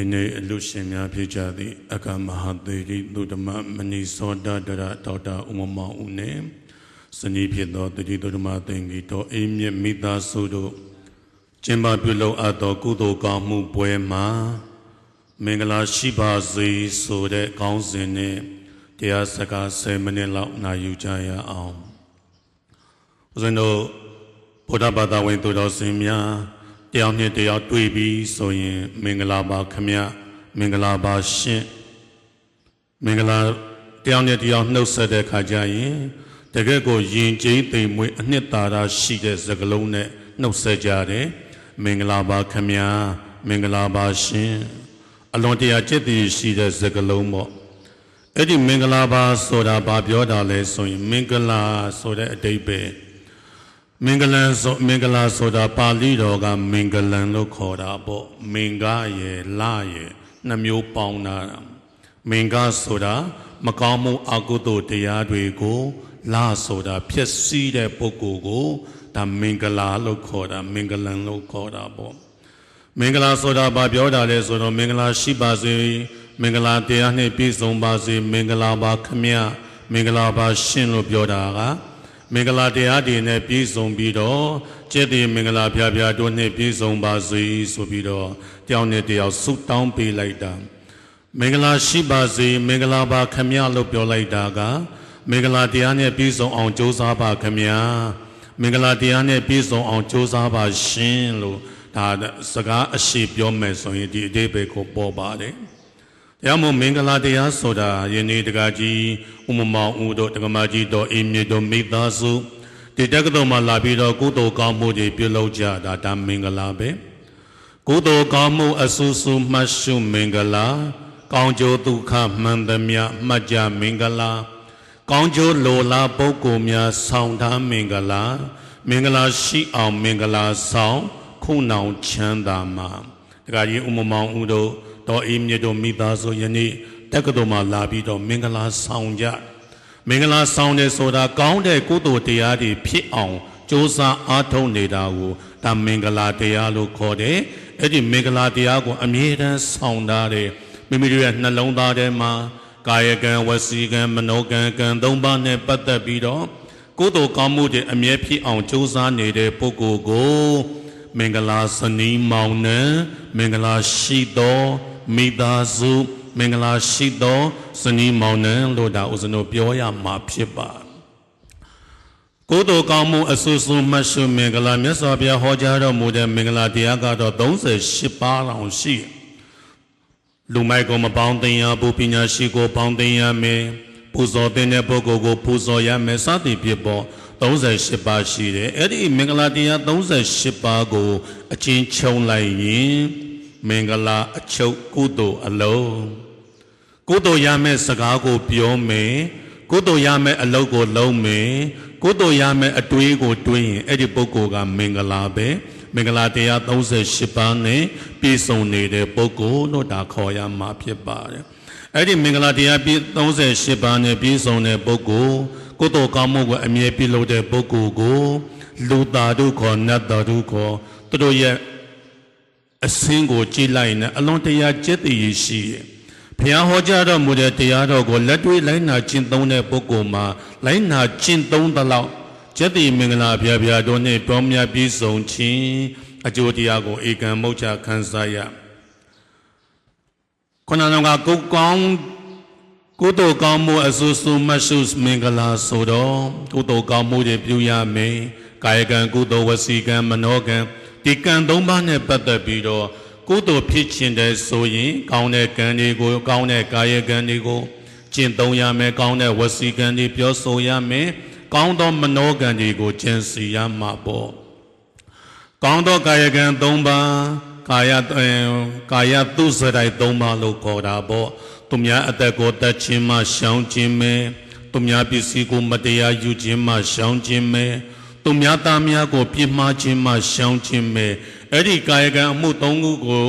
ဒီနေ့အလူရှင်များဖြစ်ကြသည့်အကမဟာသေရီသုဓမ္မမဏိသောတာတရဒေါက်တာဥမမောင်ဦးနှင့်စနီးဖြစ်သောတတိသုဓမ္မသင်္ကီတော်အိမ်မြင့်မိသားစုတို့ကျင်းပပြုလုပ်အပ်သောကုသိုလ်ကောင်းမှုပွဲမှာမင်္ဂလာရှိပါစေဆိုတဲ့ကောင်းစဉ်နဲ့တရားစကား10မိနစ်လောက်နာယူကြရအောင်ဦးဇင်းတို့ဗုဒ္ဓဘာသာဝင်သူတော်စင်များ တယောက်နဲ့တယောက်တွေ့ပြီးဆိုရင်မင်္ဂလာပါခမမင်္ဂလာပါရှင်မင်္ဂလာတယောက်နဲ့တယောက်နှုတ်ဆက်တဲ့ခါကျရင်တကယ့်ကိုယဉ်ကျေးသိမ်မွေးအနှစ်သာရရှိတဲ့စကားလုံးနဲ့နှုတ်ဆက်ကြတယ်မင်္ဂလာပါခမမင်္ဂလာပါရှင်အလွန်တရာจิตတည်ရှိတဲ့စကားလုံးပေါ့အဲ့ဒီမင်္ဂလာပါဆိုတာဘာပြောတာလဲဆိုရင်မင်္ဂလာဆိုတဲ့အတိတ်ပဲ မင်္ဂလန်ဆိုမင်္ဂလာဆိုတာပါဠိတော်ကမင်္ဂလန်လို့ခေါ်တာပေါ့မင်္ဂရယ်လရယ်နှမျိုးပေါင်းတာမင်္ဂဆိုတာမကောင်းမှုအကုသိုလ်တရားတွေကိုလဆိုတာဖြစ်စည်းတဲ့ပုဂ္ဂိုလ်ကိုဒါမင်္ဂလာလို့ခေါ်တာမင်္ဂလန်လို့ခေါ်တာပေါ့မင်္ဂလာဆိုတာဘာပြောတာလဲဆိုတော့မင်္ဂလာရှိပါစေမင်္ဂလာတရားနဲ့ပြည့်စုံပါစေမင်္ဂလာပါခမရမင်္ဂလာပါရှင်လို့ပြောတာက မင်္ဂလာတရားတွေနဲ့ပြည့်စုံပြီးတော့ကျက်တည်မင်္ဂလာဖျားဖျားတို့နဲ့ပြည့်စုံပါစေဆိုပြီးတော့တယောက်နဲ့တယောက်ဆုတောင်းပေးလိုက်တာမင်္ဂလာရှိပါစေမင်္ဂလာပါခမရလို့ပြောလိုက်တာကမင်္ဂလာတရားနဲ့ပြည့်စုံအောင်ကြိုးစားပါခမရမင်္ဂလာတရားနဲ့ပြည့်စုံအောင်ကြိုးစားပါရှင်လို့ဒါစကားအရှိပြောမယ်ဆိုရင်ဒီအသေးပဲကိုပေါ်ပါတယ် တရားမို့မင်္ဂလာတရားဆိုတာယနေ့တကကြီးဥမမောင်ဦးတို့တက္ကမကြီးတို့အင်းမြေတို့မိသားစုဒီတက္ကသိုလ်မှာလာပြီးတော့ကုသိုလ်ကောင်းမှုတွေပြုလုပ်ကြတာဒါမင်္ဂလာပဲကုသိုလ်ကောင်းမှုအဆူဆူမှတ်ရှုမင်္ဂလာ ကောင်းကျိုးဒုက္ခမှန်သမျှမှတ်ကြမင်္ဂလာကောင်းကျိုးလိုလားပုဂ္ဂိုလ်များဆောင်ထားမင်္ဂလာ မင်္ဂလာရှိအောင်မင်္ဂလာဆောင်ခုနောင်ချမ်းသာမှာတခါကြီးဥမမောင်ဦးတို့ တော်အေးမြတ်တို့မိသားစုယနေ့တက္ကသိုလ်မှာလာပြီးတော့မင်္ဂလာဆောင်ကြမင်္ဂလာဆောင်တယ်ဆိုတာကောင်းတဲ့ကုသိုလ်တရားတွေဖြစ်အောင်ကြိုးစားအားထုတ်နေတာကိုဒါမင်္ဂလာတရားလို့ခေါ်တယ်အဲ့ဒီမင်္ဂလာတရားကိုအမြဲတမ်းဆောင်ထားတယ်မိမိတို့ရဲ့နှလုံးသားထဲမှာကာယကံဝစီကံမနောကံကံသုံးပါးနဲ့ပတ်သက်ပြီးတော့ကုသိုလ်ကောင်းမှုတွေအမြဲဖြစ်အောင်ကြိုးစားနေတဲ့ပုဂ္ဂိုလ်ကိုမင်္ဂလာစနီးမောင်နှံမင်္ဂလာရှိသော မိသားစုမင်္ဂလာရှိသောစနီးမောင်နှံလို့ဒါဥစဉ်တို့ပြောရမှာဖြစ်ပါကိုယ်တော်ကောင်းမှုအဆူဆူမှတ်ရှုမင်္ဂလာမြတ်စွာဘုရားဟောကြားတော်မူတဲ့မင်္ဂလာတရားကတော့38ပါးလောက်ရှိတယ်လူမိုက်ကိုမပေါင်းသိရဘူးပညာရှိကိုပေါင်းသိရမယ်ပူဇော်တဲ့ပုဂ္ဂိုလ်ကိုပူဇော်ရမယ်စသည်ဖြစ်ပေါ်38ပါးရှိတယ်အဲ့ဒီမင်္ဂလာတရား38ပါးကိုအချင်းချုပ်လိုက်ရင် မင်္ဂလာအချုပ်ကုသိုလ်အလုံးကုသိုလ်ရမယ့်စကားကိုပြောမယ်ကုသိုလ်ရမယ့်အလုပ်ကိုလုပ်မယ်ကုသိုလ်ရမယ့်အတွေးကိုတွေးရင်အဲ့ဒီပုဂ္ဂိုလ်ကမင်္ဂလာပဲမင်္ဂလာတရား38ပါးနဲ့ပြည့်စုံနေတဲ့ပုဂ္ဂိုလ်လို့ဒါခေါ်ရမှာဖြစ်ပါတယ်အဲ့ဒီမင်္ဂလာတရားပြည့်38ပါးနဲ့ပြည့်စုံတဲ့ပုဂ္ဂိုလ်ကုသိုလ်ကောင်းမှုကိုအမြဲပြုလုပ်တဲ့ပုဂ္ဂိုလ်ကိုလူသားတို့ခေါ်နတ်သားတို့ခေါ်သူတို့ရဲ့ အစင်းကိုကြည်လိုက်နေအလွန်တရာကျက်တည်ရှိရဲ့ဘုရားဟောကြားတော်မူတဲ့တရားတော်ကိုလက်တွေ့လိုက်နာကျင့်သုံးတဲ့ပုဂ္ဂိုလ်မှာလိုက်နာကျင့်သုံးသလောက်ကျက်တည်မင်္ဂလာဗျာဗျာတို့နဲ့ပေါင်းများပြည့်စုံခြင်းအကျိုးတရားကိုဧကံမုတ်ချခံစားရခဏလုံးကကုတ်ကောင်းကုသိုလ်ကောင်းမှုအဆူဆူမရှုမင်္ဂလာဆိုတော့ကုသိုလ်ကောင်းမှုတွေပြုရမယ်ကာယကံကုသိုလ်ဝစီကံမနောကံ ဒီကံသုံးပါးနဲ့ပတ်သက်ပြီးတော့ကုသိုလ်ဖြစ်ခြင်းတဲ့ဆိုရင်ကောင်းတဲ့ကံတွေကိုကောင်းတဲ့ကာယကံတွေကိုကျင့်သုံးရမယ်ကောင်းတဲ့ဝစီကံတွေပြောဆိုရမယ်ကောင်းသောမနောကံတွေကိုကျင့်စီရမှာပေါ့ကောင်းသောကာယကံ၃ပါးကာယကာယသူစရိုက်၃ပါးလို့ခေါ်တာပေါ့သူများအသက်ကိုတတ်ခြင်းမှရှောင်ခြင်းပဲသူများပစ္စည်းကိုမတရားယူခြင်းမှရှောင်ခြင်းပဲ သူများသားများကို ပြစ်မှားခြင်းမှရှောင်ခြင်းပဲအဲ့ဒီကာယကံအမှု၃ခုကို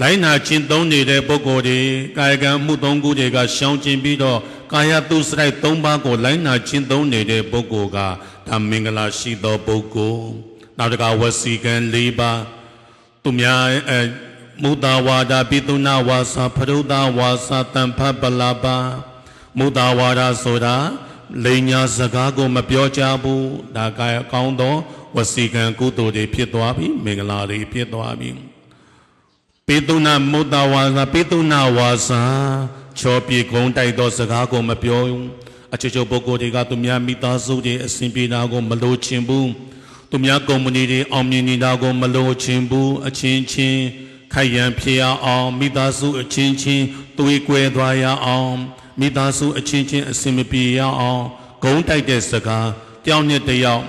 လိုင်းနာခြင်းသုံးနေတဲ့ပုဂ္ဂိုလ်တွေကာယကံအမှု၃ခုတွေကရှောင်ခြင်းပြီးတော့ကာယတုစရိုက်၃ပါးကိုလိုင်းနာခြင်းသုံးနေတဲ့ပုဂ္ဂိုလ်ကဒါမင်္ဂလာရှိသောပုဂ္ဂိုလ်နောက်တကဝစီကံ၄ပါးသူများအဲဝမုဒ္ဒဝါဒပိတုနာဝါစာဖရုဒ္ဓဝါစာတံဖပလာပါမုဒ္ဒဝါဒဆိုတာ လိန်ညာစကားကိုမပြောကြဘူးဒါကကောင်းသောဝစီကံကုသိုလ်တွေဖြစ်သွားပြီမင်္ဂလာတွေဖြစ်သွားပြီပိတုနာမုဒ္ဒဝါစာပိတုနာဝါစာချောပြေကုန်းတိုက်သောစကားကိုမပြောဘူးအချို့ချို့ပုဂ္ဂိုလ်တွေကသူများမိသားစုတွေအစဉ်ပြေတာကိုမလိုချင်ဘူးသူများကုမ္ပဏီတွေအောင်မြင်နေတာကိုမလိုချင်ဘူးအချင်းချင်း ခိုက်ရန်ဖြစ်ရအောင်မိသားစုအချင်းချင်းသွေးကွဲသွားရအောင်မိသားစုအချင်းချင်းအစဉ်မပြေရအောင်ဂုံးတိုက်တဲ့စကားတယောက်နဲ့တယောက်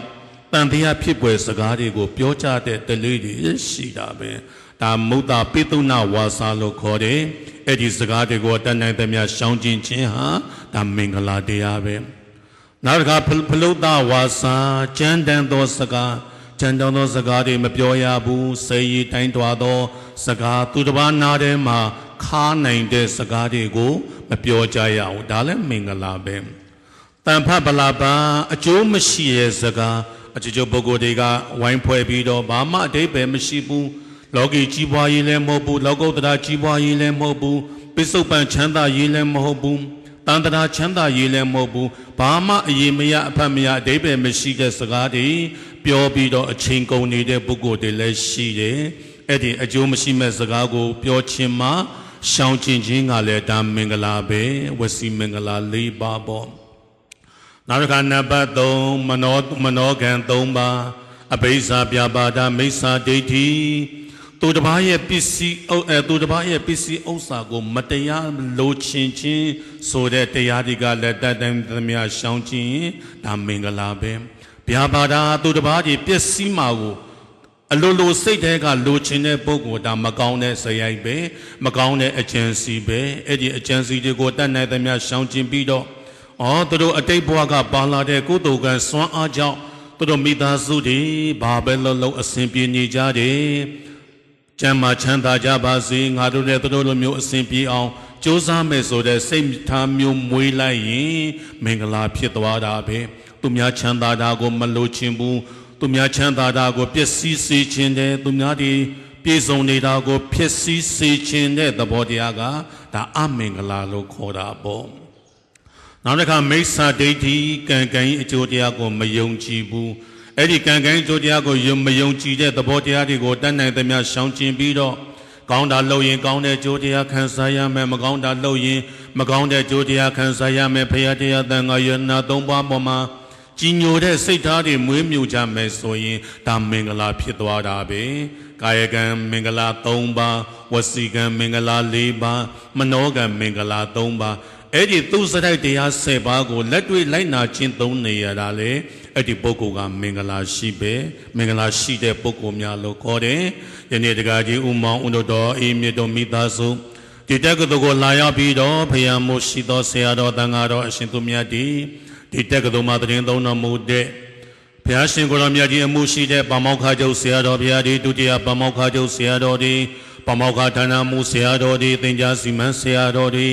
တန်တရားဖြစ်ပွဲစကားတွေကိုပြောကြတဲ့တလေးတွေရှိတာပဲဒါမုဒ္ဒပိတုနာဝါစာလို့ခေါ်တယ်အဲ့ဒီစကားတွေကိုတန်နိုင်သမျှရှောင်ကျဉ်ခြင်းဟာဒါမင်္ဂလာတရားပဲနောက်တစ်ခါဖဖလုတ်တဝါစာကြမ်းတမ်းသောစကား ကြမ်းတမ်းသောစကားတွေမပြောရဘူးစေရီတိုင်းတွားသော စကားသူတစ်ပါးနားထဲမှာခါနိုင်တဲ့စကားတွေကိုမပြောကြရဘူးဒါလည်းမင်္ဂလာပဲတန်ဖတ်ပလာပါအကျိုးမရှိရဲ့စကားအကျိုးပုဂ္ဂိုလ်တွေကဝိုင်းဖွဲ့ပြီးတော့ဘာမှအတိတ်ပဲမရှိဘူးလောကီကြီးပွားရေးလည်းမဟုတ်ဘူးလောကုတ္တရာကြီးပွားရေးလည်းမဟုတ်ဘူးပိစုပန်ချမ်းသာရေးလည်းမဟုတ်ဘူး တန်တရာချမ်းသာရေးလည်းမဟုတ်ဘူးဘာမှအရေးမရအဖတ်မရအတိပ္ပယ်မရှိတဲ့စကားတွေပြောပြီးတော့အချိန်ကုန်နေတဲ့ပုဂ္ဂိုလ်တွေလည်းရှိတယ်အဲ့ဒီအကျိုးမရှိမဲ့စကားကို ပြောခြင်းမှာရှောင်ကျင်ခြင်းကလည်းဒါမင်္ဂလာပဲဝစီမင်္ဂလာ၄ပါးပေါ့နောက်တစ်ခါနံပါတ်3မနောမနောကံ3ပါးအဘိဇာပြပါဒမိစ္ဆာဒိဋ္ဌိ သူတစ်ပါးရဲ့ပစ္စည်းအုပ်အဲသူတစ်ပါးရဲ့ပစ္စည်းဥစ္စာကို မတရားလိုချင်ခြင်းဆိုတဲ့တရားတွေကလည်းတတ်တိုင်းသမျှရှောင်ခြင်းဒါမင်္ဂလာပဲဗျာပါဒသူတစ်ပါးကြီးပစ္စည်းမှာကိုအလိုလိုစိတ်ထဲကလိုချင်တဲ့ပုဂ္ဂိုလ်ဒါမကောင်းတဲ့ဇယိုက်ပဲမကောင်းတဲ့အကျဉ်းစီပဲအဲ့ဒီအကျဉ်းစီတွေကိုတတ်နိုင်သမျှရှောင်ကျင်ပြီးတော့ဩသူတို့အတိတ်ဘဝကပါလာတဲ့ကုသိုလ်ကံစွမ်းအားကြောင့်သူတို့မိသားစုတွေဘာပဲလုံးလုံးအစဉ်ပြေနေကြတယ် ကျမ်းမာချမ်းသာကြပါစေငါတို့လည်းသူတို့လိုမျိုးအစဉ်ပြေအောင်ကြိုးစားမယ်ဆိုတဲ့စိတ်ထားမျိုးမွေးလိုက်ရင်မင်္ဂလာဖြစ်သွားတာပဲသူများချမ်းသာတာကိုမလိုချင်ဘူးသူများချမ်းသာတာကိုပျက်စီးစေခြင်းတဲ့သူများဒီပြေဆုံးနေတာကိုဖျက်ဆီးစေခြင်းတဲ့သဘောတရားကဒါအမင်္ဂလာလို့ခေါ်တာပေါ့နောက်တစ်ခါမိစ္ဆာဒိဋ္ဌိကံကံကြီးအကျိုးတရားကိုမယုံကြည်ဘူး အဲ့ဒီကံကံကြိုးတရားကိုယုံမယုံကြည်တဲ့သဘောတရားတွေကိုတတ်နိုင်သမျှရှောင်ကျင်ပြီးတော့ကောင်းတာလုပ်ရင်ကောင်းတဲ့ကြိုးတရားခံစားရမယ်မကောင်းတာလုပ်ရင်မကောင်းတဲ့ကြိုးတရားခံစားရမယ်ဖရာတရားတန်ခါယနာသုံးပါးပေါ်မှာကြီးညိုတဲ့စိတ်ထားတွေမွေးမြူကြမယ်ဆိုရင်ဒါမင်္ဂလာဖြစ်သွားတာပဲကာယကံမင်္ဂလာ၃ပါးဝစီကံမင်္ဂလာ၄ပါးမနောကံမင်္ဂလာ၃ပါး အဲ့ဒီသူစရိုက်တရား၁၀ပါးကိုလက်တွေ့လိုက်နာခြင်းသုံးနေရတာလေအဲ့ဒီပုဂ္ဂိုလ်ကမင်္ဂလာရှိပဲမင်္ဂလာရှိတဲ့ပုဂ္ဂိုလ်များလို့ခေါ်တယ်ယနေ့တကားကြီးဥမောင်ဥဒတော်အေးမြတ်တော်မိသားစုဒီတက္ကသိုလ်ကိုလာရောက်ပြီးတော့ဖယားမို့ရှိသောဆရာတော်တန်ဃာတော်အရှင်သူမြတ်ဒီဒီတက္ကသိုလ်မှာတရင်သုံးတော်မူတဲ့ဘုရားရှင်ကိုယ်တော်မြတ်ကြီးအမှုရှိတဲ့ပမောက္ခချုပ်ဆရာတော်ဘုရားဒီဒုတိယပမောက္ခချုပ်ဆရာတော်ဒီပမောက္ခဌာနမှုဆရာတော်ဒီသင်ကြားစီမံဆရာတော်ဒီ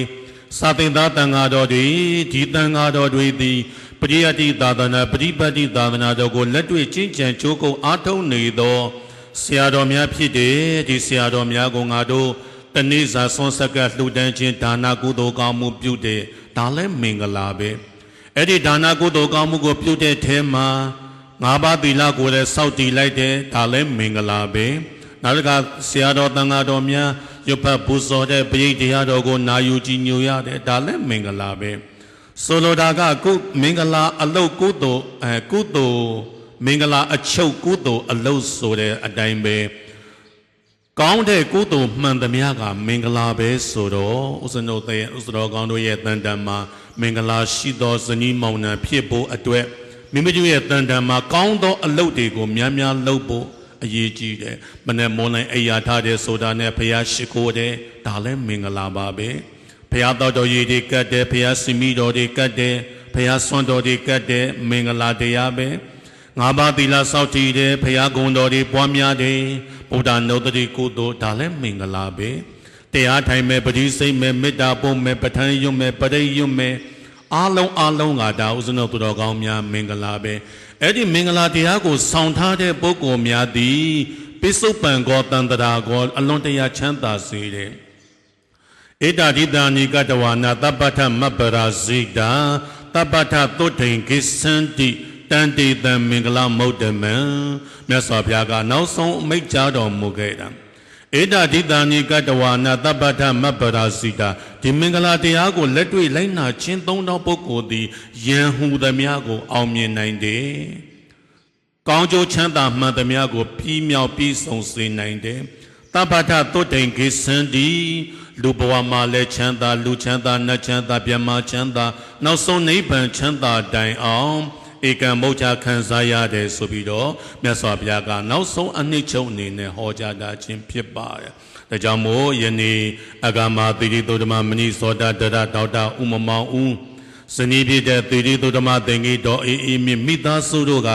စာသင်သားတန်ဃာတော်တွေဒီတန်ဃာတော်တွေသည်ပရိယတ္တိသာသနာပရိပတ်တိသာသနာတော်ကိုလက်တွေ့ကျင့်ကြံကြိုးကုပ်အားထုတ်နေသောဆရာတော်များဖြစ်တယ်ဒီဆရာတော်များကိုငါတို့တနေ့စာဆွမ်းဆက်ကလှူဒန်းခြင်းဒါနကုသိုလ်ကောင်းမှုပြုတဲ့ဒါလည်းမင်္ဂလာပဲအဲ့ဒီဒါနကုသိုလ်ကောင်းမှုကိုပြုတဲ့ထဲမှာငါးပါးသီလကိုလည်းစောင့်တည်လိုက်တယ်ဒါလည်းမင်္ဂလာပဲနောက်တစ်ခါဆရာတော်တန်ဃာတော်များ ရွတ်ဖတ်ပူဇော်တဲ့ပရိတရားတော်ကိုနာယူကြည်ညိုရတယ်ဒါလည်းမင်္ဂလာပဲဆိုလိုတာကကုမင်္ဂလာအလုတ်ကုသိုလ်အဲကုသိုလ်မင်္ဂလာအချုပ်ကုသိုလ်အလုတ်ဆိုတဲ့အတိုင်းပဲကောင်းတဲ့ကုသိုလ်မှန်သမျှကမင်္ဂလာပဲဆိုတော့ဥစ္စနုသေဥစ္စတော်ကောင်းတို့ရဲ့တန်တန်မှာမင်္ဂလာရှိသောဇနီးမောင်နှံဖြစ်ဖို့အတွက်မိမိတို့ရဲ့တန်တန်မှာကောင်းသောအလုပ်တွေကိုများများလုပ်ဖို့ အရေးကြီးတယ်။မနဲ့မွန်လိုက်အိယာထားတဲ့ဆိုတာနဲ့ဖះရှိခိုးတယ်ဒါလည်းမင်္ဂလာပါပဲ။ဖះတော်တော်ရည်တွေကတ်တယ်ဖះစီမီတော်တွေကတ်တယ်ဖះဆွမ်းတော်တွေကတ်တယ်မင်္ဂလာတရားပဲ။ငါးပါးသီလစောင့်တည်တယ်ဖះဂုဏ်တော်တွေပွားများတယ်ဗုဒ္ဓနုဒ္ဓတိကုသိုလ်ဒါလည်းမင်္ဂလာပဲ။တရားထိုင်မဲ့ပတိစိတ်မဲ့မေတ္တာပုံမဲ့ပဋ္ဌာန်းယွတ်မဲ့ပရိယွတ်မဲ့အားလုံးအားလုံးကဒါဥစ္စနုသူတော်ကောင်းများမင်္ဂလာပဲ အဲ့ဒီမင်္ဂလာတရားကိုဆောင်ထားတဲ့ပုဂ္ဂိုလ်များသည်ပိစုပန်ကောတန္တရာကောအလွန်တရာချမ်းသာစေတယ်ဧတာဒိတာနိကတဝါနာတပ္ပထမပ္ပရာဇိတာတပ္ပထသုတ်ထိန်ကိသန္တိတန်တေတံမင်္ဂလမௌတမံမြတ်စွာဘုရားကနောက်ဆုံးအမိန့်ကြားတော်မူခဲ့တာ ဧတာဒိတာနိကတဝါနာတပ္ပထမပ္ပရာဇိတာဒီမင်္ဂလာတရားကိုလက်တွေ့လိုက်နာခြင်းသုံးတော်ပုဂ္ဂိုလ်သည်ယံဟူသမျှကို အောင်မြင်နိုင်တယ်ကောင်းကျိုးချမ်းသာမှန်သမျှကိုပြီးမြောက်ပြီးဆုံးစေနိုင်တယ်တပ္ပထသုတ်တိန်ကိသန္တိလူဘဝမှာလည်းချမ်းသာလူချမ်းသာနတ်ချမ်းသာပြမချမ်းသာနောက်ဆုံးနိဗ္ဗာန်ချမ်းသာတိုင်အောင် ဧကံမုတ်ချခံစားရတယ်ဆိုပြီးတော့မြတ်စွာဘုရားကနောက်ဆုံးအနှစ်ချုပ်အနေနဲ့ဟောကြားတာခြင်းဖြစ်ပါတယ်။ဒါကြောင့်မို့ယနေ့အဂမတိတိသုဒ္ဓမမဏိသောတာတရတောတာဥမမောင်ဦးစနီးပြတဲ့တိတိသုဒ္ဓမသင်္ကေတော်အေးအေးမြမိသားစုတို့က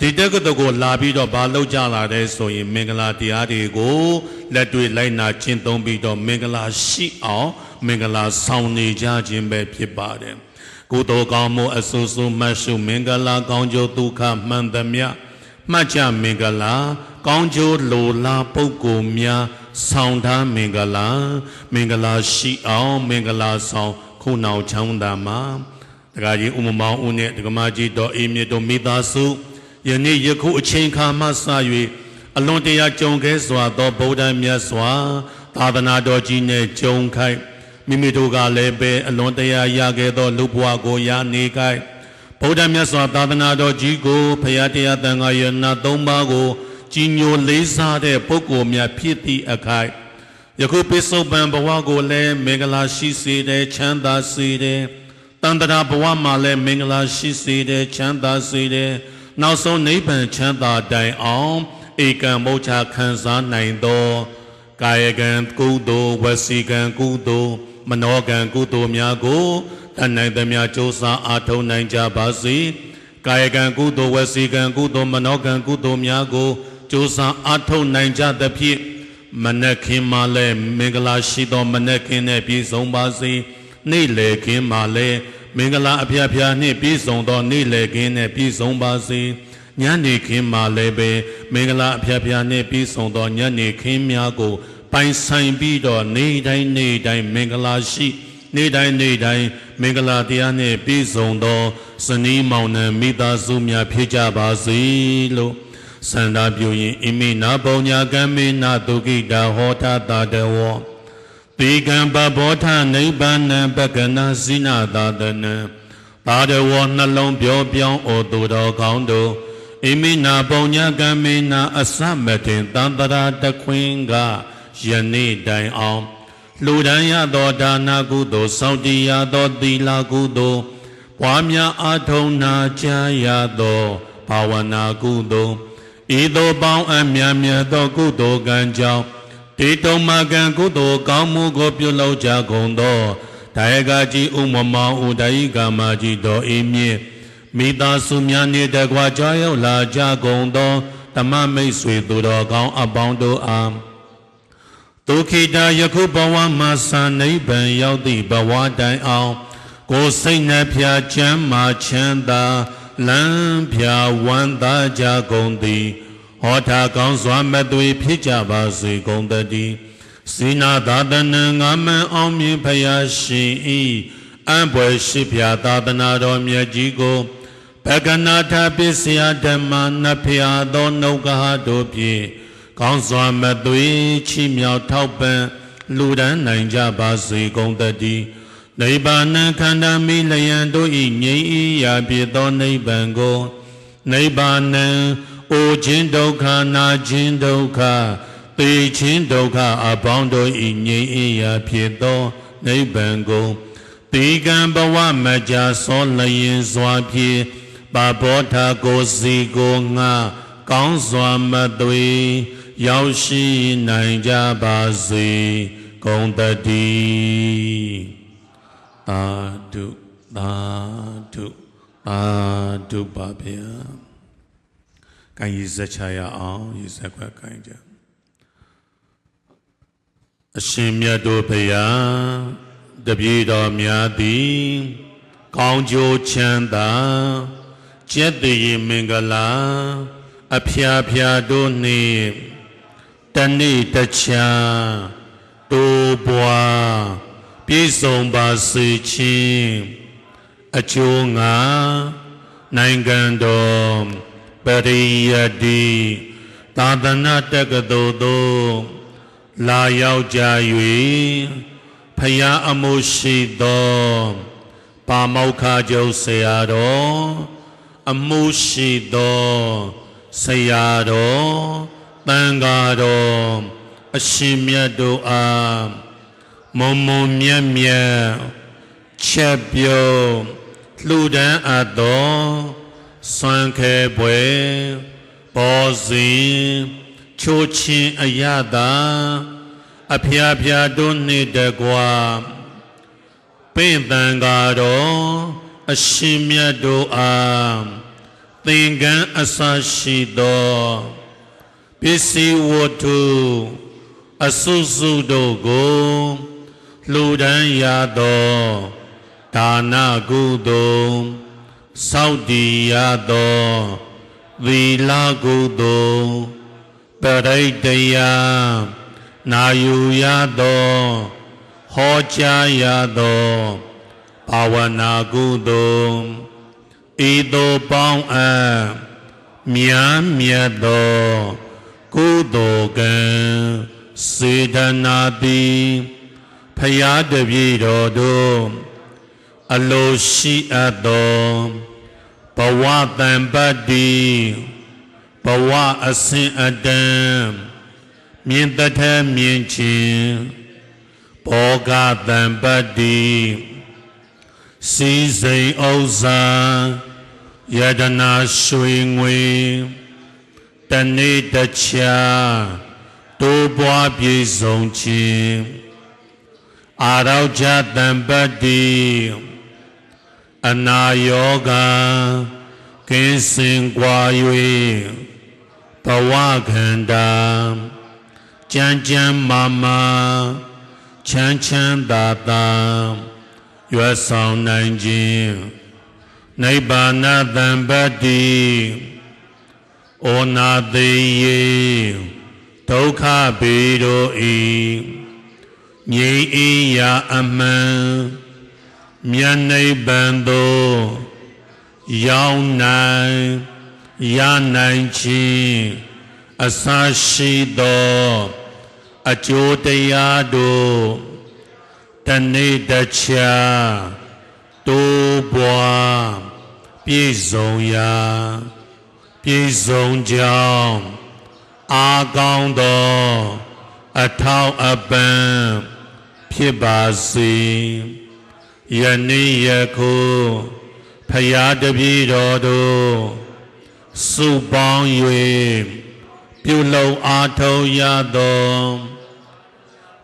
ဒီတက္ကသိုလ်ကိုလာပြီးတော့ဘာလုပ်ကြလာတဲ့ဆိုရင် မင်္ဂလာတရားတွေကိုလက်တွေ့လိုက်နာကျင့်သုံးပြီးတော့မင်္ဂလာရှိအောင် မင်္ဂလာဆောင်နေကြခြင်းပဲဖြစ်ပါတယ် ကုသိုလ်ကောင်းမှုအဆူဆူမှတ်ရှုမင်္ဂလာကောင်းကျိုးဒုက္ခမှန်သမျှမှတ်ချမင်္ဂလာကောင်းကျိုးလိုလားပုဂ္ဂိုလ်များဆောင်ထားမင်္ဂလာမင်္ဂလာရှိအောင်မင်္ဂလာဆောင်ခုနောက်ချောင်းသာမှာတခါကြီးဥမမောင်ဦးနဲ့ဒကမာကြီးတော်အေးမြတ်တို့မိသားစုယနေ့ယခုအချိန်ခါမှစ၍အလွန်တရာကြုံခဲစွာသောဗုဒ္ဓမြတ်စွာ သာသနာတော်ကြီးနဲ့ကြုံခိုက် မိမိတို့ကလည်းပဲအလွန်တရာရခဲ့သောလူဘဝကိုရနေခိုက်ဗုဒ္ဓမြတ်စွာသာသနာတော်ကြီးကိုဖရာတရားတန်ခါယနာ၃ပါးကိုကြီးညိုလေးစားတဲ့ပုဂ္ဂိုလ်များဖြစ်သည့်အခိုက်ယခုပိစုပန်ဘဝကိုလည်းမင်္ဂလာရှိစေတယ်ချမ်းသာစေတယ်တန်တရာဘဝမှာလည်းမင်္ဂလာရှိစေတယ်ချမ်းသာစေတယ်နောက်ဆုံးနိဗ္ဗာန်ချမ်းသာတိုင်အောင်ဧကံမုတ်ချခံစားနိုင်သောကာယကံကုသိုလ်ဝစီကံကုသိုလ် မနောကံကုသိုလ်များကိုတတ်နိုင်သမျှကြိုးစားအားထုတ်နိုင်ကြပါစေကာယကံကုသိုလ်ဝစီကံကုသိုလ်မနောကံကုသိုလ်များကိုကြိုးစားအားထုတ်နိုင်ကြသဖြင့်မနက်ခင်းမှလည်းမင်္ဂလာရှိသောမနက်ခင်းနဲ့ပြည့်စုံပါစေနေ့လည်ခင်းမှလည်းမင်္ဂလာအဖျားဖျားနှင့်ပြည့်စုံသောနေ့လည်ခင်းနဲ့ပြည့်စုံပါစေညနေခင်းမှလည်းပဲမင်္ဂလာအဖျားဖျားနှင့်ပြည့်စုံသောညနေခင်းများကို ပိုင်ဆိုင်ပြီးတော့နေ့တိုင်းနေ့တိုင်းမင်္ဂလာရှိ နေ့တိုင်းနေ့တိုင်းမင်္ဂလာတရားနှင့်ပြည့်စုံသောစနီးမောင်နှံမိသားစုများဖြစ်ကြပါစေလို့စန္ဒပြုရင်အိမိနာပုံညာကံမေနာဒုက္ခိတာဟောတာတာတဝောတိကံပဘောထနိဗ္ဗာန်ပကနာစိနာသာတနံပါရဝောနှလုံးပြောပြောင်းဩသူတော်ကောင်းတို့အိမိနာပုံညာကံမေနာအစမတင်တန္တရာတခွင်က ယနေ့တိုင်အောင်လူဒန်းရသောဒါနာကုသိုလ်စောင့်တည်ရသောသီလကုသိုလ်ပွားများအားထုတ်နာကြားရသောဘာဝနာကုသိုလ်ဤသို့ပေါင်းအမြတ်မြတ်သောကုသိုလ်ကံကြောင့်တေတုံမကံကုသိုလ်ကောင်းမှုကိုပြုလုပ်ကြကုန်သောဒါယကကြီးဥမမောင်ဥဒိကမကြီးတော်အေးမြင့်မိသားစုများနှင့်တကွာကြောရောက်လာကြကုန်သောဓမ္မမိတ်ဆွေသူတော်ကောင်းအပေါင်းတို့အား ဒုခိတာယခုဘဝမှာသာနိဗ္ဗာန်ရောက်သည့်ဘဝတိုင်အောင် ကိုယ်စိတ်နှဖျားချမ်းမာချမ်းသာလမ်းဖြာဝမ်းသာကြကုန်သည်ဟောတာကောင်းစွာမသွေဖြစ်ကြပါစေကုန်တည်းစိနာသာသနာငါမန်အောင်မြင်ဖယားရှင်ဤအံပွဲရှိဖြာသာသနာတော်မြတ်ကြီးကိုဘဂနာထပစ္စယဓမ္မနဖျာသောနှုတ်ကဟတို့ဖြင့် ကောင်းစွာမသွေချီမြောက်ထောက်ပံ့လူဒန်းနိုင်ကြပါစေကုန်တည်းနိဗ္ဗာန်ခန္ဓာမိလျံတို့ဤငြိမ်းဤရာဖြစ်သောနိဗ္ဗာန်ကိုနိဗ္ဗာန်အိုခြင်းဒုက္ခနာခြင်းဒုက္ခသေခြင်းဒုက္ခအပေါင်းတို့ဤငြိမ်းဤရာဖြစ်သောနိဗ္ဗာန်ကိုတေကံဘဝမကြသောလျင်စွာဖြင့်ပါဘောဓာကိုစီကိုငါကောင်းစွာမသွေ ရောက်ရှိနိုင်ကြပါစေကုန်တည်းသာဓုသာဓုသာဓုပါဗျာကိုင်းရည်စချရအောင်ရည်စခွက်ကိုင်းကြအရှင်မြတ်တို့ဖရာတပည့်တော်များသည်ကောင်းကျိုးချမ်းသာကျက်တည်မင်္ဂလာအဖျားဖျားတို့နှင့် တနေ့တချမ်းတိုးပွားပြည့်စုံပါစေခြင်းအကျိုးငါနိုင်ငံတော်ပရိယတ္တိသာသနာတက္ကသိုလ်သို့လာရောက်ကြ၍ဖယားအမှုရှိသောပါမောက္ခကျုပ်ဆရာတော်အမှုရှိသောဆရာတော် တန်ဃာတော်အရှင်မြတ်တို့အားမုံမုံမြတ်မြတ်ချက်ပြုံးလှူဒန်းအပ်သောစွမ်းခဲပွဲပေါ်စဉ်ချိုးချင်းအယတာအဖျားဖျားတို့နှင့်တကွာပင့်တန်ကားတော်အရှင်မြတ်တို့အားသင်္ကန်းအစရှိသော ပစ္စည်းဝတ္ထုအစုစုတို့ကိုလှူဒန်းရသောဒါနကုသိုလ်စောင့်တည်ရသောသီလကုသိုလ်ပရိတ္တယာနာယူရသောဟောကြားရသောဘာဝနာကုသိုလ်ဤသို့ပေါင်းအပ်မြတ်မြတ်သော ကုသိုလ်ကံစေတနာတိဖယားတပည့်တော်တို့အလိုရှိအပ်သောဘဝတံပတ္တိဘဝအစဉ်အတန်းမြင်တထမြင်ခြင်းဘောဂတံပတ္တိစီစိန်ဥစ္စာယတနာရွှေငွေ တနေ့တခြားတိုးပွားပြေဆုံးခြင်းအာရောချတံပတ္တိအနာယောဂကင်းစင်ကွာ၍ဘဝခန္ဓာကြမ်းကြမ်းမာမာချမ်းချမ်းသာသာရွယ်ဆောင်နိုင်ခြင်းနိဗ္ဗာန်တံပတ္တိ ဩနာသေးယေဒုက္ခပေတို့ဤငြိမ်းအေးရာအမှန်မြတ်နိဗ္ဗာန်သို့ရောက်နိုင်ရနိုင်ခြင်းအစရှိသောအကျိုးတရားတို့တနေ့တခြားတိုးပွားပြည့်စုံရာ ပြည့်စုံကြောင်းအာကောင်းသောအထောက်အပံ့ဖြစ်ပါစေယနေ့ယခုဖရာတပည့်တော်တို့စုပေါင်း၍ပြုလုံအားထုတ်ရသော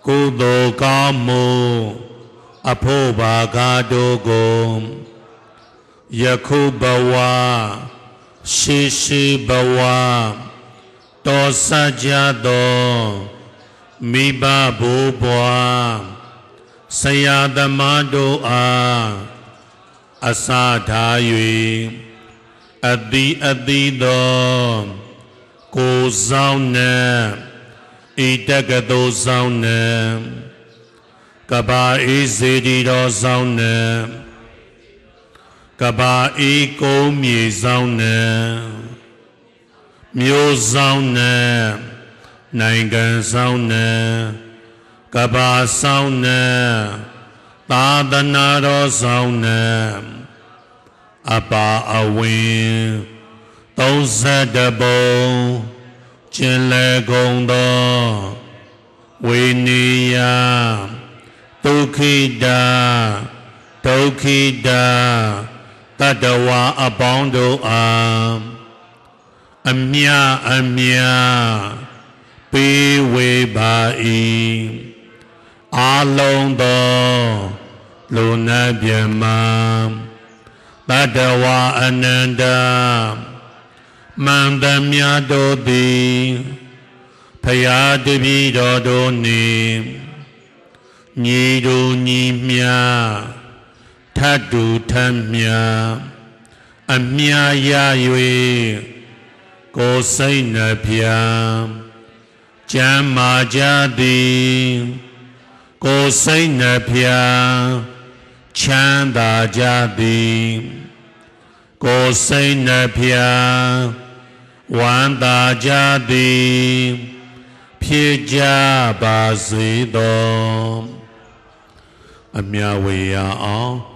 ကုသိုလ်ကောင်းမှုအဖို့ဘာကားတို့ကိုယခုဘဝ ရှိရှိဘဝတော်စကြသောမိဘဘိုးဘွားဆရာသမားတို့အားအစာထား၍အတိအတိသောကိုဆောင်နဲ့ဣတကတောဆောင်နဲ့ကဘာအေးစေတီတော်ဆောင်နဲ့ ကဘာအေးကုန်းမြေဆောင်နဲ့မျိုးဆောင်နဲ့နိုင်ငံဆောင်နဲ့ကဘာဆောင်နဲ့သာသနာတော်ဆောင်နဲ့အပါအဝင်30ပုံကျင်လေကုန်သောဝိနိယဒုက္ခိတာဒုက္ခိတာ တတဝါအပေါင်းတို့အားအမြအမြပေးဝေပါ၏အာလုံးသောလူနာပြမတတဝါအနန္တမန္တမြတ်တို့သည်ဖရာတပည့်တော်တို့နှင့်ညီတို့ညီမြ ထတ်တူထမ်းမြအမြရ၍ကိုယ်စိတ်နှပြကျမ်းမာကြသည်ကိုယ်စိတ်နှဖျားချမ်းသာကြသည်ကိုယ်စိတ်နှဖျားဝမ်းသာကြသည်ဖြစ်ကြပါစေသောအမြဝေရအောင်